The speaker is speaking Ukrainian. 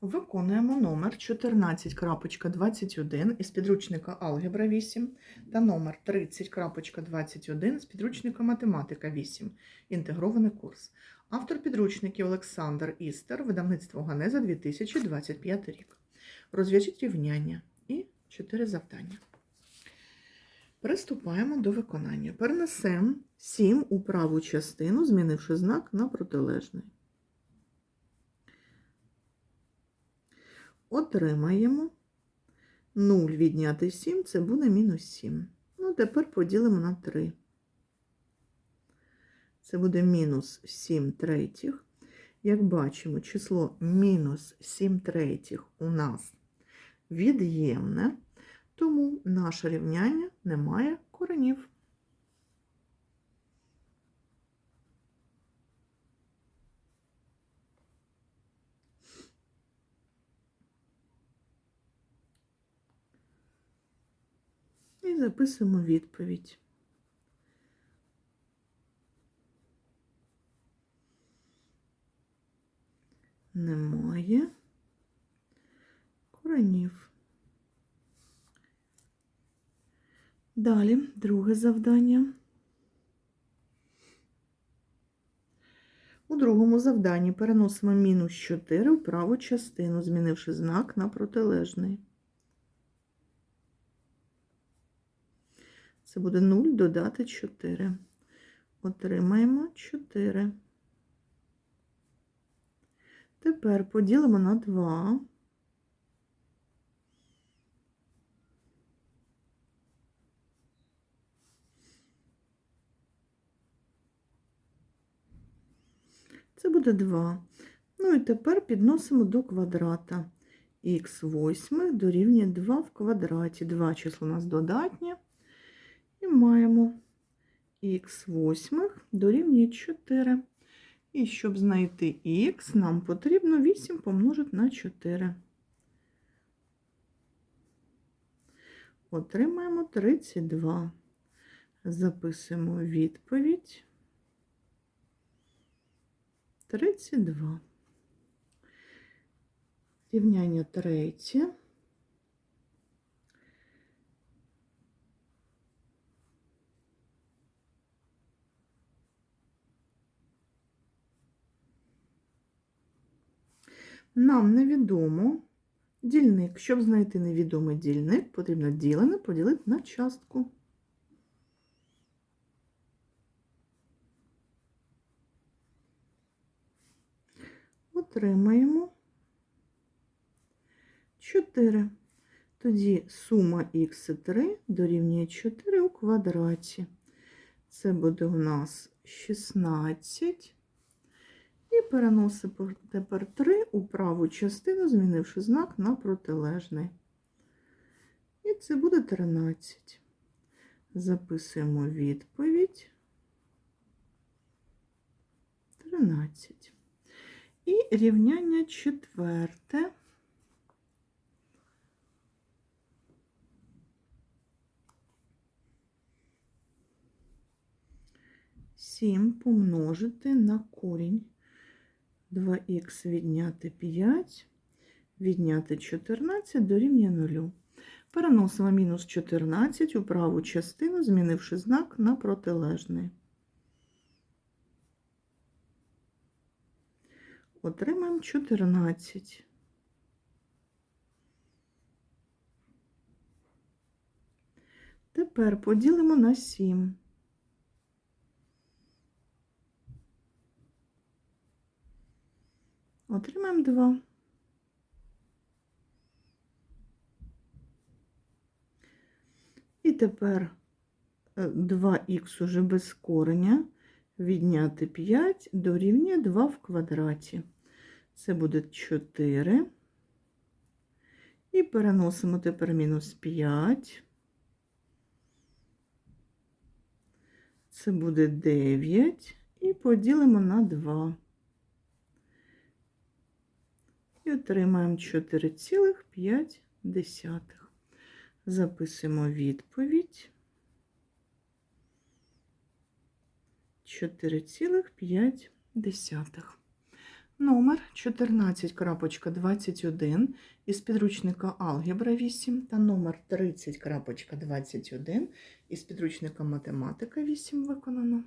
Виконуємо номер 14.21 із підручника Алгебра 8 та номер 30.21 з підручника Математика 8. Інтегрований курс. Автор підручників Олександр Істер, видавництво Ганеза 2025 рік. Розв'яжіть рівняння і 4 завдання. Приступаємо до виконання. Перенесемо 7 у праву частину, змінивши знак на протилежний. Отримаємо 0 відняти 7, це буде мінус 7. Ну, тепер поділимо на 3. Це буде мінус 7 третіх. Як бачимо, число мінус 7 третіх у нас від'ємне, тому наше рівняння не має коренів. Записуємо відповідь. Немає коренів. Далі друге завдання. У другому завданні переносимо мінус 4 в праву частину, змінивши знак на протилежний. Це буде 0 додати 4. Отримаємо 4. Тепер поділимо на 2. Це буде 2. Ну і тепер підносимо до квадрата. Х восьмих дорівнює 2 в квадраті. 2 число у нас додатнє. Маємо х восьмих дорівнює 4. І щоб знайти х, нам потрібно 8 помножити на 4. Отримаємо 32. Записуємо відповідь. 32. Рівняння третє. Нам невідомо дільник. Щоб знайти невідомий дільник, потрібно ділене поділити на частку. Отримаємо 4. Тоді сума х3 дорівнює 4 у квадраті. Це буде у нас 16. І переносимо тепер 3 у праву частину, змінивши знак на протилежний. І це буде 13. Записуємо відповідь. 13. І рівняння четверте. Сім помножити на корінь. 2х відняти 5, відняти 14 дорівнює 0. Переносимо мінус 14 у праву частину, змінивши знак на протилежний. Отримаємо 14. Тепер поділимо на 7. Отримаємо 2. І тепер 2х уже без кореня відняти 5 дорівнює 2 в квадраті. Це буде 4. І переносимо тепер мінус 5. Це буде 9. І поділимо на 2. І отримаємо 4,5. Записуємо відповідь. 4,5. Номер 14.21 із підручника Алгебра 8 та номер 30.21 із підручника Математика 8 виконано.